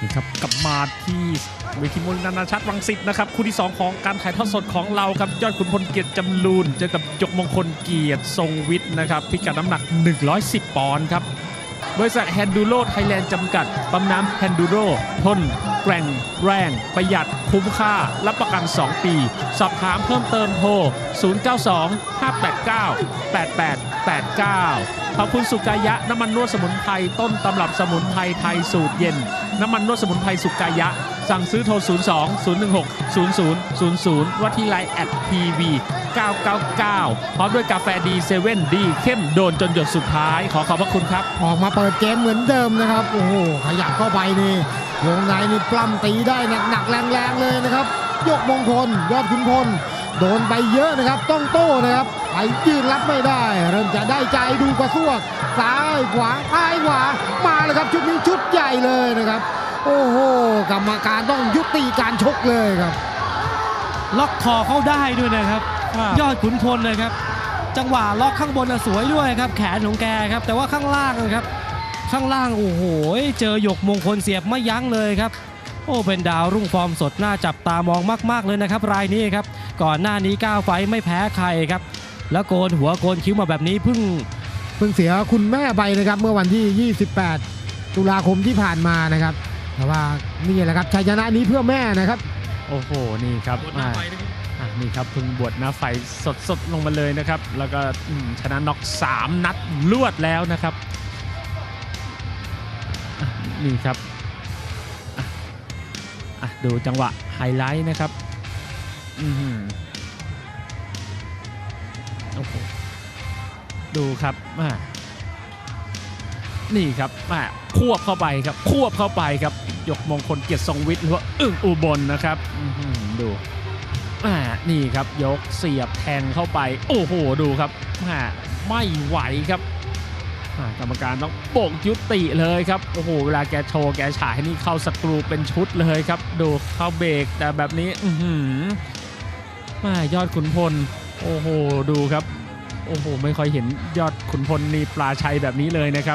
นี่ครับกลับมาที่เวทีมวยนานาชาติวังสิตนะครับคู่ที่ 2 ของการถ่ายทอดสดของเราครับยอดขุนพลเกียรติจำลูนเจอกับยกมงคลเกียรติทรงวิทย์นะครับพิกัดน้ำหนัก 110 ปอนด์ครับบริษัทแฮนดูโรไทยแลนด์จำกัดปั๊มน้ำแฮนดูโร ทน แกร่ง แรง ประหยัด คุ้มค่า รับประกัน 2 ปี สอบถามเพิ่มเติมโทร 092 589 8889 ขอบคุณสุกายะ น้ำมันนวดสมุนไพรต้นตำรับสมุนไพรไทยสูตรเย็น น้ำมันนวดสมุนไพรสุกายะ สั่งซื้อโทร 02 016 0000 วัดที่ไลน์แอดทีวี999 พร้อมด้วยกาแฟดีเซเว่นดีเข้มโดนจนหยดสุดท้าย ขอขอบพระคุณครับ ออกมาเปิดเกมเหมือนเดิมนะครับ โอ้โห ขยับเข้าไปนี่วงในนี่ปล้ำตีได้หนักๆแรงๆเลยนะครับ ยกมงคลยอดขุนพลโดนไปเยอะนะครับ ต้องโต้นะครับไปยืนรับไม่ได้ เริ่มจะได้ใจดูกระซวกซ้ายขวาซ้ายขวามาเลยครับชุดนี้ชุดใหญ่เลยนะครับ โอ้โหกรรมการต้องยุติการชกเลยครับ ล็อกคอเขาได้ด้วยนะครับ ยอดขุนพลนะครับ จังหวะล็อกข้างบนน่ะสวยด้วยครับ แขนของแกครับ แต่ว่าข้างล่างนะครับ ข้างล่างโอ้โหเจอหยกมงคลเสียบไม่ยั้งเลยครับ โอ้เป็นดาวรุ่งฟอร์มสดน่าจับตามองมาก ๆเลยนะครับ รายนี้ครับ ก่อนหน้านี้9ไฟต์ไม่แพ้ใครครับ แล้วโกนหัวโกนคิ้วมาแบบนี้เพิ่งเพิ่งเสียคุณแม่ไปนะครับเมื่อวันที่ 28 ตุลาคมที่ผ่านมานะครับแต่ว่านี่แหละครับชัยชนะนี้เพื่อแม่นะครับ โอ้โหนี่ครับอ่าอะนี่ครับเพิ่งบวชหน้าไฟสดสดๆลงมาเลยนะครับ แล้วก็อืมชนะน็อก3นัดลวดแล้วนะครับอะ นี่ครับดูจังหวะไฮไลท์นะครับอือหือโอ้โหดูครับอ่านี่ครับอ่าควบเข้าไปครับ ควบเข้าไปครับ ยกมงคลเกียรติทรงวิทย์หรือว่าอึ้งอุบลนะครับอือหือดูอ่านี่ครับยกเสียบแทงเข้าไป โอ้โห ดูครับอ่าไม่ไหวครับ กรรมการต้องโบกยุติเลยครับ โอ้โห เวลาแกโชว์แกฉายนี่เข้าสกรูเป็นชุดเลยครับ ดูเข้าเบรกแต่แบบนี้ อืมายอดขุนพล โอ้โห ดูครับ โอ้โห ไม่ค่อยเห็นยอดขุนพลนีปลาชัยแบบนี้เลยนะครับ